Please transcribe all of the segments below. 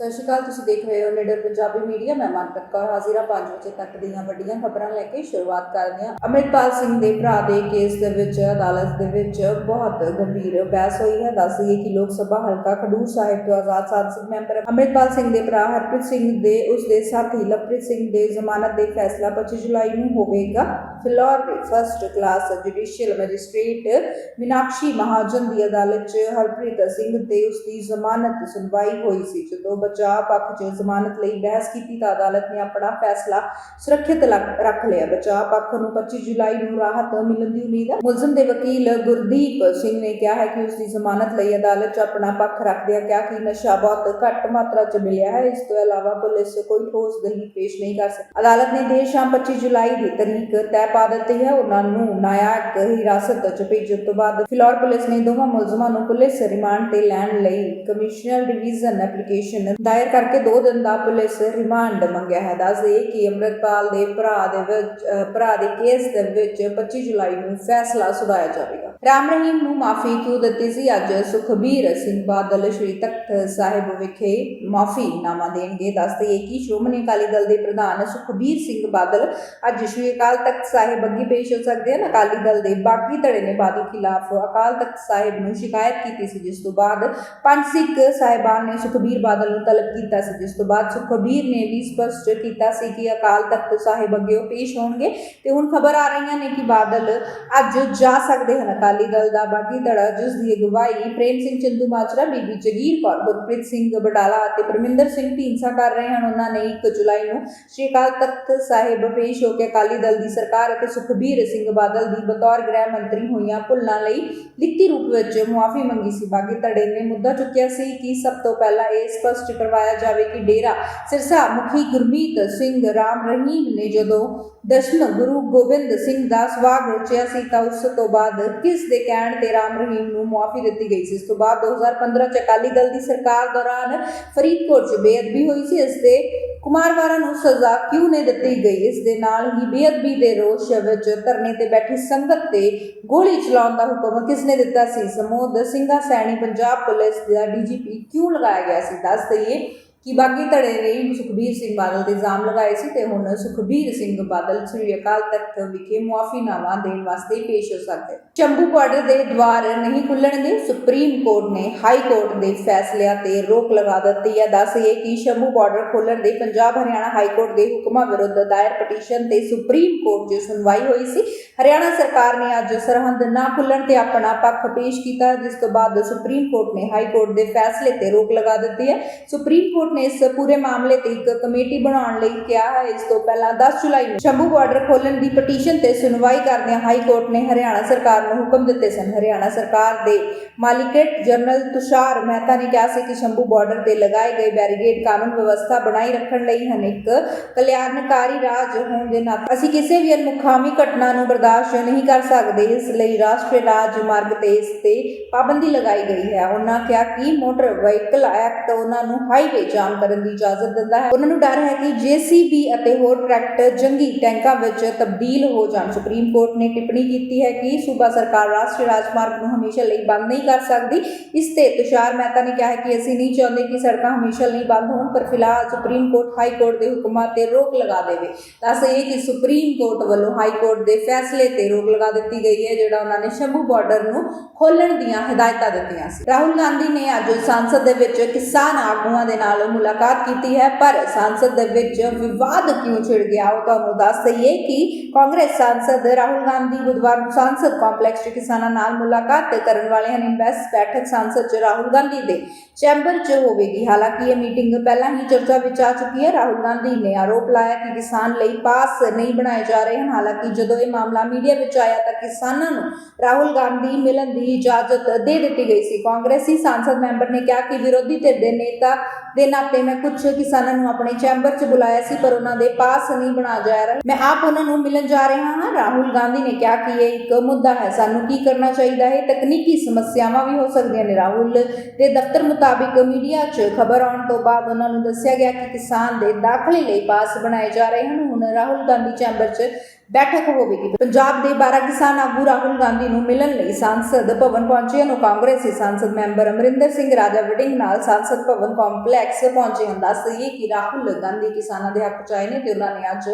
ਸਤਿ ਸ਼੍ਰੀ ਅਕਾਲ, ਤੁਸੀਂ ਦੇਖ ਰਹੇ ਹੋ ਲੀਡਰ ਪੰਜਾਬੀ ਮੀਡੀਆ। ਮੈਂ ਮਨਪ੍ਰੀਤ ਕੌਰ ਹਾਜ਼ਰ 5 ਵਜੇ ਤੱਕ ਦੀਆਂ ਵੱਡੀਆਂ ਖਬਰਾਂ ਲੈ ਕੇ ਸ਼ੁਰੂਆਤ ਕਰਦੇ ਹਾਂ। ਅੰਮ੍ਰਿਤਪਾਲ ਸਿੰਘ ਦੇ ਭਰਾ ਦੇ ਕੇਸ ਦੇ ਵਿੱਚ, ਅਦਾਲਤ ਦੇ ਵਿੱਚ ਬਹੁਤ ਗੰਭੀਰ ਬਹਿਸ ਹੋਈ ਹੈ। ਦੱਸ ਦਈਏ ਕਿ ਲੋਕ ਸਭਾ ਹਲਕਾ ਖਡੂਰ ਸਾਹਿਬ ਤੋਂ ਆਜ਼ਾਦ ਸੰਸਦ ਮੈਂਬਰ ਅੰਮ੍ਰਿਤਪਾਲ ਸਿੰਘ ਦੇ ਭਰਾ ਹਰਪ੍ਰੀਤ ਸਿੰਘ ਦੇ ਉਸ ਦੇ ਸਾਥੀ ਲਵਪ੍ਰੀਤ ਸਿੰਘ ਦੇ ਜ਼ਮਾਨਤ ਦੇ ਫੈਸਲਾ 25 ਜੁਲਾਈ ਨੂੰ ਹੋਵੇਗਾ। Phillaur first class judicial magistrate Meenakshi Mahajan ਦੀ ਅਦਾਲਤ 'ਚ ਹਰਪ੍ਰੀਤ ਸਿੰਘ ਤੇ ਉਸ ਦੀ ਜ਼ਮਾਨਤ ਸੁਣਵਾਈ ਹੋਈ ਸੀ। ਜਦੋਂ ਬਚਾਅ ਪੱਖ 'ਚ ਜ਼ਮਾਨਤ ਲਈ ਬਹਿਸ ਕੀਤੀ ਤਾਂ ਅਦਾਲਤ ਨੇ ਆਪਣਾ ਫੈਸਲਾ ਸੁਰੱਖਿਅਤ ਰੱਖ ਲਿਆ। ਬਚਾਅ ਪੱਖ ਨੂੰ 25 ਜੁਲਾਈ ਨੂੰ ਰਾਹਤ ਮਿਲਣ ਦੀ ਉਮੀਦ ਹੈ ਮੁਲਜ਼ਮ ਦੇ ਵਕੀਲ ਗੁਰਦੀਪ ਸਿੰਘ ਨੇ ਕਿਹਾ ਹੈ ਕਿ ਉਸ ਦੀ ਜ਼ਮਾਨਤ ਲਈ ਅਦਾਲਤ 'ਚ ਆਪਣਾ ਪੱਖ ਰੱਖਦਿਆਂ ਕਿਹਾ ਕਿ ਨਸ਼ਾ ਬਹੁਤ ਘੱਟ ਮਾਤਰਾ 'ਚ ਮਿਲਿਆ ਹੈ। ਇਸ ਤੋਂ ਇਲਾਵਾ ਪੁਲਿਸ ਕੋਈ ਠੋਸ ਦਲੀਲ ਪੇਸ਼ ਨਹੀਂ ਕਰ ਸਕਦੀ ਅਦਾਲਤ ਨੇ ਦੇਰ ਸ਼ਾਮ 25 ਜੁਲਾਈ ਦੀ ਤਰੀਕ ਤੈਅ ਪਾ ਦਿੱਤੀ ਹੈ। ਉਹਨਾਂ ਨੂੰ ਨਾਇਕ ਹਿਰਾਸਤ 'ਚ ਭੇਜਣ ਤੋਂ ਬਾਅਦ ਫਿਲੌਰ ਪੁਲਿਸ ਨੇ ਦੋਵਾਂ ਮੁਲਜ਼ਮਾਂ ਨੂੰ ਪੁਲਿਸ ਰਿਮਾਂਡ ਤੇ ਲੈਣ ਲਈ ਕਮਿਸ਼ਨਰ ਡਿਵੀਜ਼ਨ ਐਪਲੀਕੇਸ਼ਨ ਦਾਇਰ ਕਰਕੇ 2 ਦਿਨ ਦਾ ਪੁਲਿਸ ਰਿਮਾਂਡ ਮੰਗਿਆ ਹੈ। ਦੱਸਦੇ ਕਿ ਅੰਮ੍ਰਿਤਪਾਲ ਦੇ ਭਰਾ ਦੇ ਵਿੱਚ ਭਰਾ ਦੇ ਕੇਸ ਦੇ ਵਿੱਚ 25 ਜੁਲਾਈ ਨੂੰ ਫੈਸਲਾ ਸੁਣਾਇਆ ਜਾਵੇਗਾ। ਰਾਮ ਰਹੀਮ ਨੂੰ ਮਾਫੀ ਕਿਉਂ ਦਿੱਤੀ ਸੀ? ਅੱਜ ਸੁਖਬੀਰ ਸਿੰਘ ਬਾਦਲ ਸ਼੍ਰੀ ਤਖਤ ਸਾਹਿਬ ਵਿਖੇ ਮਾਫ਼ੀ ਮਾਫੀਨਾਮਾ ਦੇਣਗੇ। ਦੱਸ ਦੇਈਏ ਕਿ ਸ਼੍ਰੋਮਣੀ ਅਕਾਲੀ ਦਲ ਦੇ ਪ੍ਰਧਾਨ ਸੁਖਬੀਰ ਸਿੰਘ ਬਾਦਲ ਅੱਜ ਸ਼੍ਰੀ ਅਕਾਲ ਤਖਤ ਸਾਹਿਬ ਅੱਗੇ ਪੇਸ਼ ਹੋ ਸਕਦੇ ਹਨ। ਅਕਾਲੀ ਦਲ ਦੇ ਬਾਗੀ ਧੜੇ ਨੇ ਬਾਦਲ ਖਿਲਾਫ ਅਕਾਲ ਤਖਤ ਸਾਹਿਬ ਨੂੰ ਸ਼ਿਕਾਇਤ ਕੀਤੀ ਸੀ, ਜਿਸ ਤੋਂ ਬਾਅਦ ਪੰਜ ਸਿੱਖ ਸਾਹਿਬਾਨ ਨੇ ਸੁਖਬੀਰ ਬਾਦਲ ਨੂੰ ਤਲਬ ਕੀਤਾ ਸੀ, ਜਿਸ ਤੋਂ ਬਾਅਦ ਸੁਖਬੀਰ ਨੇ ਵੀ ਸਪਸ਼ਟ ਕੀਤਾ ਸੀ ਕਿ ਅਕਾਲ ਤਖਤ ਸਾਹਿਬ ਅੱਗੇ ਉਹ ਪੇਸ਼ ਹੋਣਗੇ। ਤੇ ਹੁਣ ਖਬਰ ਆ ਰਹੀਆਂ ਨੇ ਕਿ ਬਾਦਲ ਅੱਜ ਜਾ ਸਕਦੇ ਹਨ। ਅਕਾਲੀ ਦਲ ਦਾ ਬਾਗੀ ਧੜਾ, ਜਿਸ ਦੀ ਅਗਵਾਈ ਪ੍ਰੇਮ ਸਿੰਘ ਚੰਦੂ ਮਾਜਰਾ, ਬੀਬੀ ਜਗੀਰ ਕੌਰ, ਗੁਰਪ੍ਰੀਤ ਸਿੰਘ ਬਡਾਲਾ ਅਤੇ ਪਰਮਿੰਦਰ ਸਿੰਘ ਢੀਂਸਾ ਕਰ ਰਹੇ ਹਨ। ਉਹਨਾਂ ਨੇ 1 ਜੁਲਾਈ ਨੂੰ ਸ਼੍ਰੀ ਅਕਾਲ ਤਖਤ ਸਾਹਿਬ ਪੇਸ਼ ਹੋ ਕੇ ਅਕਾਲੀ ਦਲ ਦੀ ਸਰਕਾਰ ਅਤੇ ਸੁਖਬੀਰ ਸਿੰਘ ਬਾਦਲ ਦੀ ਬਤੌਰ ਗ੍ਰਹਿ ਮੰਤਰੀ ਹੋਈਆਂ ਭੁੱਲਾਂ ਲਈ ਲਿਖਤੀ ਰੂਪ ਵਿੱਚ ਮੁਆਫੀ ਮੰਗੀ ਸੀ। ਬਾਗੀ ਧੜੇ ਨੇ ਮੁੱਦਾ ਚੁੱਕਿਆ ਸੀ ਕਿ ਸਭ ਤੋਂ ਪਹਿਲਾਂ ਇਹ ਸਪਸ਼ਟ ਕਰਵਾਇਆ ਜਾਵੇ ਕਿ ਡੇਰਾ ਸਿਰਸਾ ਮੁਖੀ ਗੁਰਮੀਤ ਸਿੰਘ ਰਾਮ ਰਹੀਮ ਨੇ ਜਦੋਂ ਦਸ਼ਮ ਗੁਰੂ ਗੋਬਿੰਦ ਸਿੰਘ ਦਾ ਸਵਾਗ ਰਚਿਆ ਸੀ, ਤਾਂ ਉਸ ਤੋਂ ਬਾਅਦ ਕਿਸ ਦੇ ਕਹਿਣ ਤੇ ਰਾਮ ਰਹੀਮ ਨੂੰ ਮੁਆਫੀ ਦਿੱਤੀ ਗਈ ਸੀ। ਇਸ ਤੋਂ ਬਾਅਦ 2015 ਚ ਅਕਾਲੀ ਦਲ ਦੀ ਸਰਕਾਰ ਦੌਰਾਨ ਫਰੀਦਕੋਟ 'ਚ ਬੇਅਦਬੀ ਹੋਈ ਸੀ। ਇਸ ਦੇ ਕੁਮਾਰਵਾਰਾ ਨੂੰ ਸਜ਼ਾ ਕਿਉਂ ਨਹੀਂ ਦਿੱਤੀ ਗਈ? ਇਸ ਦੇ ਨਾਲ ਹੀ ਬੇਅਦਬੀ ਦੇ ਰੋਸ਼ ਵਿੱਚ ਧਰਨੇ ਤੇ ਬੈਠੀ ਸੰਗਤ ਤੇ ਗੋਲੀ ਚਲਾਉਣ ਦਾ ਹੁਕਮ ਕਿਸ ਨੇ ਦਿੱਤਾ ਸੀ? ਸਮੂਦ ਸਿੰਘਾ, ਸੈਣੀ, ਪੰਜਾਬ ਪੁਲਿਸ ਦਾ ਡੀਜੀਪੀ ਕਿਉਂ ਲਗਾਇਆ ਗਿਆ ਸੀ? ਦੱਸ ਦਈਏ ਕਿ ਬਾਗੀ ਧੜੇ ਨੇ ਸੁਖਬੀਰ ਸਿੰਘ ਬਾਦਲ ਦੇ ਇਲਜ਼ਾਮ ਲਗਾਏ ਸੀ ਤੇ ਹੁਣ ਸੁਖਬੀਰ ਸਿੰਘ ਬਾਦਲ ਸ੍ਰੀ ਅਕਾਲ ਤਖਤ ਵਿਖੇ ਮੁਆਫੀਨਾਮਾ ਦੇਣ ਵਾਸਤੇ ਪੇਸ਼ ਹੋ ਸਕਦੇ। ਚੰਬੂ ਬਾਰਡਰ ਦੇ ਦਵਾਰ ਨਹੀਂ ਖੁੱਲਣਗੇ। ਸੁਪਰੀਮ ਕੋਰਟ ਨੇ ਹਾਈ ਕੋਰਟ ਦੇ ਫੈਸਲਿਆਂ ਤੇ ਰੋਕ ਲਗਾ ਦਿੱਤੀ ਹੈ। ਦੱਸਿਏ ਕਿ ਸ਼ੰਭੂ ਬਾਰਡਰ ਖੋਲਣ ਦੇ ਪੰਜਾਬ ਹਰਿਆਣਾ ਹਾਈ ਕੋਰਟ ਦੇ ਹੁਕਮਾਂ ਵਿਰੁੱਧ ਦਾਇਰ ਪਟੀਸ਼ਨ ਤੇ ਸੁਪਰੀਮ ਕੋਰਟ 'ਚ ਸੁਣਵਾਈ ਹੋਈ ਸੀ। ਹਰਿਆਣਾ ਸਰਕਾਰ ਨੇ ਅੱਜ ਸਰਹੰਦ ਨਾ ਖੁੱਲਣ ਤੇ ਆਪਣਾ ਪੱਖ ਪੇਸ਼ ਕੀਤਾ, ਜਿਸ ਤੋਂ ਬਾਅਦ ਸੁਪਰੀਮ ਕੋਰਟ ਨੇ ਹਾਈ ਕੋਰਟ ਦੇ ਫੈਸਲੇ ਤੇ ਰੋਕ ਲਗਾ ਦਿੱਤੀ ਹੈ। ਸੁਪਰੀਮ ਕੋਰਟ ਨੇ ਇਸ ਪੂਰੇ ਮਾਮਲੇ ਤੇ ਇੱਕ ਕਮੇਟੀ ਬਣਾਉਣ ਲਈ ਕਿਹਾ ਹੈ। ਇਸ ਤੋਂ ਪਹਿਲਾਂ 10 ਜੁਲਾਈ ਨੂੰ ਸ਼ੰਭੂ ਬਾਰਡਰ ਖੋਲਣ ਦੀ ਪਟੀਸ਼ਨ ਤੇ ਸੁਣਵਾਈ ਕਰਦਿਆਂ ਹਾਈ ਕੋਰਟ ਨੇ ਹਰਿਆਣਾ ਸਰਕਾਰ ਨੂੰ ਹੁਕਮ ਦਿੱਤੇ ਸਨ। ਹਰਿਆਣਾ ਸਰਕਾਰ ਦੇ ਮਾਲਿਕੇਟ ਜਨਰਲ ਤੁਸ਼ਾਰ ਮਹਿਤਾ ਨੇ ਕਿਹਾ ਸੀ ਕਿ ਸ਼ੰਭੂ ਬਾਰਡਰ ਤੇ ਲਗਾਏ ਗਏ ਬੈਰੀਗੇਡ ਕਾਨੂੰਨ ਵਿਵਸਥਾ ਬਣਾਈ ਰੱਖਣ ਲਈ ਹਨ। ਇੱਕ ਕਲਿਆਣਕਾਰੀ ਰਾਜ ਹੋਣ ਦੇ ਨਾਤੇ ਅਸੀਂ ਕਿਸੇ ਵੀ ਅਨਮੁਖਾਮੀ ਘਟਨਾ ਨੂੰ ਬਰਦਾਸ਼ਤ ਨਹੀਂ ਕਰ ਸਕਦੇ। ਇਸ ਲਈ ਰਾਸ਼ਟਰੀ ਰਾਜ ਮਾਰਗ ਤੇ ਇਸ ਤੇ ਪਾਬੰਦੀ ਲਗਾਈ ਗਈ ਹੈ। ਉਹਨਾਂ ਕਿਹਾ ਕਿ ਮੋਟਰ ਵਹੀਕਲ ਐਕਟ ਉਹਨਾਂ ਨੂੰ ਹਾਈਵੇ ਜਾਮ ਕਰਨ ਦੀ ਇਜਾਜ਼ਤ ਦਿੰਦਾ ਹੈ। ਉਹਨਾਂ ਨੂੰ ਡਰ ਹੈ ਕਿ ਜੀਸੀਬੀ ਅਤੇ ਹੋਰ ਟਰੈਕਟਰ ਜੰਗੀ ਟੈਂਕਾਂ ਵਿੱਚ ਤਬਦੀਲ ਹੋ ਜਾਣ। ਸੁਪਰੀਮ ਕੋਰਟ ਨੇ ਟਿੱਪਣੀ ਕੀਤੀ ਹੈ ਕਿ ਸੂਬਾ ਸਰਕਾਰ ਰਾਸ਼ਟਰੀ ਰਾਜਮਾਰਗ ਨੂੰ ਹਮੇਸ਼ਾ ਲਈ ਬੰਦ ਨਹੀਂ ਕਰ ਸਕਦੀ। ਇਸ ਤੇ ਤੁਸ਼ਾਰ ਮਹਿਤਾ ਨੇ ਕਿਹਾ ਹੈ ਕਿ ਅਸੀਂ ਨਹੀਂ ਚਾਹੁੰਦੇ ਕਿ ਸੜਕਾਂ ਹਮੇਸ਼ਾ ਲਈ ਬੰਦ ਹੋਣ, ਪਰ ਫਿਲਹਾਲ ਸੁਪਰੀਮ ਕੋਰਟ ਹਾਈ ਕੋਰਟ ਦੇ ਹੁਕਮਾਂ ਤੇ ਰੋਕ ਲਗਾ ਦੇਵੇ। ਦੱਸ ਇਹ ਕਿ ਸੁਪਰੀਮ ਕੋਰਟ ਵੱਲੋਂ ਹਾਈ ਕੋਰਟ ਦੇ ਫੈਸਲੇ ਤੇ ਰੋਕ ਲਗਾ ਦਿੱਤੀ ਗਈ ਹੈ, ਜਿਹੜਾ ਉਹਨਾਂ ਨੇ ਸ਼ੰਭੂ ਬਾਰਡਰ ਨੂੰ ਖੋਲਣ ਦੀਆਂ ਹਦਾਇਤਾਂ ਦਿੱਤੀਆਂ ਸੀ। ਰਾਹੁਲ ਗਾਂਧੀ ਨੇ ਅੱਜ ਸੰਸਦ ਦੇ ਵਿੱਚ ਕਿਸਾਨ ਆਗੂਆਂ ਦੇ ਨਾਲ ਮੁਲਾਕਾਤ ਕੀਤੀ ਹੈ, ਪਰ ਸੰਸਦ ਦੇ ਵਿੱਚ ਵਿਵਾਦ ਕਿਉਂ ਛਿੜ ਗਿਆ? ਉਹ ਤੁਹਾਨੂੰ ਦੱਸ ਦਈਏ ਕਿ ਕਾਂਗਰਸ ਸੰਸਦ ਰਾਹੁਲ ਗਾਂਧੀ, ਬੁੱਧਵਾਰ ਨੂੰ ਸੰਸਦ ਕੰਪਲੈਕਸ 'ਚ ਕਿਸਾਨਾਂ ਨਾਲ ਮੁਲਾਕਾਤ ਕਰਨ ਵਾਲੇ ਹਨ ਇਨਵੈਸਟ ਬੈਠਕ ਸੰਸਦ 'ਚ ਰਾਹੁਲ ਗਾਂਧੀ ਦੇ ਚੈਂਬਰ 'ਚ ਹੋਵੇਗੀ। ਹਾਲਾਂਕਿ ਇਹ ਮੀਟਿੰਗ ਪਹਿਲਾਂ ਹੀ ਚਰਚਾ ਵਿੱਚ ਆ ਚੁੱਕੀ ਹੈ। ਰਾਹੁਲ ਗਾਂਧੀ ਨੇ ਆਰੋਪ ਲਾਇਆ ਕਿ ਕਿਸਾਨ ਲਈ ਪਾਸ ਨਹੀਂ ਬਣਾਏ ਜਾ ਰਹੇ ਹਨ। ਹਾਲਾਂਕਿ ਜਦੋਂ ਇਹ ਮਾਮਲਾ ਮੀਡੀਆ ਵਿੱਚ ਆਇਆ ਤਾਂ ਕਿਸਾਨਾਂ ਨੂੰ ਰਾਹੁਲ ਗਾਂਧੀ ਮਿਲਣ ਦੀ ਇਜਾਜ਼ਤ ਦੇ ਦਿੱਤੀ ਗਈ ਸੀ। ਕਾਂਗਰਸੀ ਸੰਸਦ ਮੈਂਬਰ ਨੇ ਕਿਹਾ ਕਿ ਵਿਰੋਧੀ ਧਿਰ ਦੇ ਨੇਤਾ ਦੇ ਨਾਤੇ ਮੈਂ ਕੁਝ ਕਿਸਾਨਾਂ ਨੂੰ ਆਪਣੇ ਚੈਂਬਰ 'ਚ ਬੁਲਾਇਆ ਸੀ, ਪਰ ਉਹਨਾਂ ਦੇ ਪਾਸ ਨਹੀਂ ਬਣਾ ਜਾ ਰਿਹਾ। ਮੈਂ ਆਪ ਉਹਨਾਂ ਨੂੰ ਮਿਲਣ ਜਾ ਰਿਹਾ ਹਾਂ। ਰਾਹੁਲ ਗਾਂਧੀ ਨੇ ਕਿਹਾ ਕਿ ਇਹ ਇੱਕ ਮੁੱਦਾ ਹੈ, ਸਾਨੂੰ ਕੀ ਕਰਨਾ ਚਾਹੀਦਾ ਹੈ? ਤਕਨੀਕੀ ਸਮੱਸਿਆਵਾਂ ਵੀ ਹੋ ਸਕਦੀਆਂ ਨੇ ਰਾਹੁਲ ਦੇ ਦਫ਼ਤਰ ਮੁਤਾਬਿਕ ਮੀਡੀਆ 'ਚ ਖਬਰ ਆਉਣ ਤੋਂ ਬਾਅਦ ਉਹਨਾਂ ਨੂੰ ਦੱਸਿਆ ਗਿਆ ਕਿ ਕਿਸਾਨ ਦੇ ਦਾਖਲੇ ਲਈ ਪਾਸ ਬਣਾਏ ਜਾ ਰਹੇ ਹਨ। ਹੁਣ ਰਾਹੁਲ ਗਾਂਧੀ ਚੈਂਬਰ 'ਚ ਬੈਠਕ ਹੋਵੇਗੀ। ਪੰਜਾਬ ਦੇ 12 ਕਿਸਾਨ ਆਗੂ ਰਾਹੁਲ ਗਾਂਧੀ ਨੂੰ ਮਿਲਣ ਲਈ ਸੰਸਦ ਭਵਨ ਪਹੁੰਚੇ ਹਨ। ਕਾਂਗਰਸੀ ਸੰਸਦ ਮੈਂਬਰ ਅਮਰਿੰਦਰ ਸਿੰਘ, ਰਾਜਾ ਵੜਿੰਗ ਨਾਲ ਸੰਸਦ ਭਵਨ ਕੰਪਲੈਕਸ ਪਹੁੰਚੇ ਹਨ। ਦੱਸ ਦਈਏ ਕਿ ਰਾਹੁਲ ਗਾਂਧੀ ਕਿਸਾਨਾਂ ਦੇ ਹੱਕ ਚ ਆਏ ਨੇ ਤੇ ਉਹਨਾਂ ਨੇ ਅੱਜ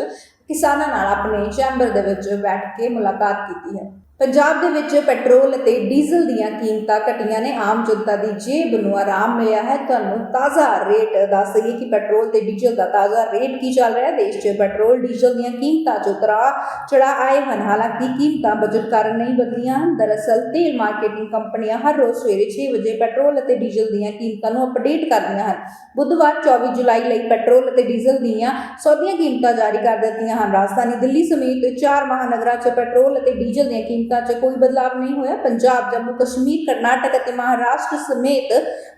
ਕਿਸਾਨਾਂ ਨਾਲ ਆਪਣੇ ਚੈਂਬਰ ਦੇ ਵਿੱਚ ਬੈਠ ਕੇ ਮੁਲਾਕਾਤ ਕੀਤੀ ਹੈ। ਪੰਜਾਬ ਦੇ ਵਿੱਚ ਪੈਟਰੋਲ ਅਤੇ ਡੀਜ਼ਲ ਦੀਆਂ ਕੀਮਤਾਂ ਘਟੀਆਂ ਨੇ। ਆਮ ਜਨਤਾ ਦੀ ਜੇਬ ਨੂੰ ਆਰਾਮ ਮਿਲਿਆ ਹੈ। ਤੁਹਾਨੂੰ ਤਾਜ਼ਾ ਰੇਟ ਦੱਸ ਦਈਏ ਕਿ ਪੈਟਰੋਲ ਤੇ ਡੀਜ਼ਲ ਦਾ ਤਾਜ਼ਾ ਰੇਟ ਕੀ ਚੱਲ ਰਿਹਾ ਹੈ। ਦੇਸ਼ 'ਚ ਪੈਟਰੋਲ, ਡੀਜ਼ਲ ਦੀਆਂ ਕੀਮਤਾਂ 'ਚ ਉਤਰਾਅ ਚੜਾ ਆਏ ਹਨ। ਹਾਲਾਂਕਿ ਕੀਮਤਾਂ ਬਜਟ ਕਾਰਨ ਨਹੀਂ ਬਦਲੀਆਂ ਹਨ ਦਰਅਸਲ ਤੇਲ ਮਾਰਕੀਟਿੰਗ ਕੰਪਨੀਆਂ ਹਰ ਰੋਜ਼ ਸਵੇਰੇ 6 ਵਜੇ ਪੈਟਰੋਲ ਅਤੇ ਡੀਜ਼ਲ ਦੀਆਂ ਕੀਮਤਾਂ ਨੂੰ ਅਪਡੇਟ ਕਰਦੀਆਂ ਹਨ। ਬੁੱਧਵਾਰ 24 ਜੁਲਾਈ ਲਈ ਪੈਟਰੋਲ ਅਤੇ ਡੀਜ਼ਲ ਦੀਆਂ ਸੌਦੀਆਂ ਕੀਮਤਾਂ ਜਾਰੀ ਕਰ ਦਿੱਤੀਆਂ ਹਨ। ਰਾਜਧਾਨੀ ਦਿੱਲੀ ਸਮੇਤ ਚਾਰ ਮਹਾਨਗਰਾਂ 'ਚ ਪੈਟਰੋਲ ਅਤੇ ਡੀਜ਼ਲ ਦੀਆਂ ਕੀਮਤਾਂ 'ਚ ਕੋਈ ਬਦਲਾਅ ਨਹੀਂ ਹੋਇਆ। ਪੰਜਾਬ, ਜੰਮੂ, ਕਸ਼ਮੀਰ, ਕਰਨਾਟਕ ਅਤੇ ਮਹਾਰਾਸ਼ਟਰ ਸਮੇਤ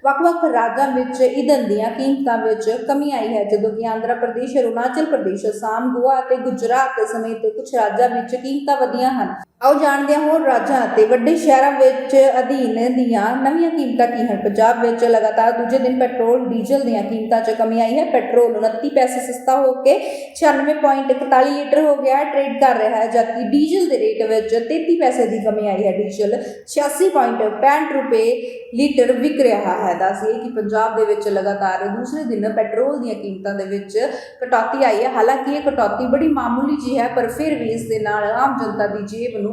ਵੱਖ-ਵੱਖ ਰਾਜਾਂ ਵਿੱਚ ਈਂਧਨ ਦੀਆਂ ਕੀਮਤਾਂ ਵਿੱਚ ਕਮੀ ਆਈ ਹੈ, ਜਦੋਂ ਕਿ ਆਂਧਰਾ ਪ੍ਰਦੇਸ਼, ਅਰੁਣਾਚਲ ਪ੍ਰਦੇਸ਼, ਅਸਾਮ, ਗੋਆ ਅਤੇ ਗੁਜਰਾਤ ਸਮੇਤ ਕੁਝ ਰਾਜਾਂ ਵਿੱਚ ਕੀਮਤਾਂ ਵਧੀਆਂ ਹਨ। ਆਓ ਜਾਣਦੇ ਹਾਂ ਹੋਰ ਰਾਜਾਂ ਅਤੇ ਵੱਡੇ ਸ਼ਹਿਰਾਂ ਵਿੱਚ ਅਧੀਨ ਦੀਆਂ ਨਵੀਆਂ ਕੀਮਤਾਂ ਕੀ ਹਨ। ਪੰਜਾਬ ਵਿੱਚ ਲਗਾਤਾਰ ਦੂਜੇ ਦਿਨ ਪੈਟਰੋਲ, ਡੀਜ਼ਲ ਦੀਆਂ ਕੀਮਤਾਂ 'ਚ ਕਮੀ ਆਈ ਹੈ। ਪੈਟਰੋਲ 29 ਪੈਸੇ ਸਸਤਾ ਹੋ ਕੇ 96.41 ਲੀਟਰ ਹੋ ਗਿਆ ਹੈ। ਟ੍ਰੇਡ ਕਰ ਰਿਹਾ ਹੈ, ਜਦਕਿ ਡੀਜ਼ਲ ਦੇ ਰੇਟ ਵਿੱਚ 33 ਪੈਸੇ ਦੀ ਕਮੀ ਆਈ ਹੈ। ਡੀਜ਼ਲ 86.65 ਰੁਪਏ ਲੀਟਰ ਵਿਕ ਰਿਹਾ ਹੈ। ਦੱਸਿਏ ਕਿ ਪੰਜਾਬ ਦੇ ਵਿੱਚ ਲਗਾਤਾਰ ਦੂਸਰੇ ਦਿਨ ਪੈਟਰੋਲ ਦੀਆਂ ਕੀਮਤਾਂ ਦੇ ਵਿੱਚ ਕਟੌਤੀ ਆਈ ਹੈ। ਹਾਲਾਂਕਿ ਇਹ ਕਟੌਤੀ ਬੜੀ ਮਾਮੂਲੀ ਜਿਹੀ ਹੈ, ਪਰ ਫਿਰ ਵੀ ਇਸ ਦੇ ਨਾਲ ਆਮ ਜਨਤਾ ਦੀ ਜੇਬ ਨੂੰ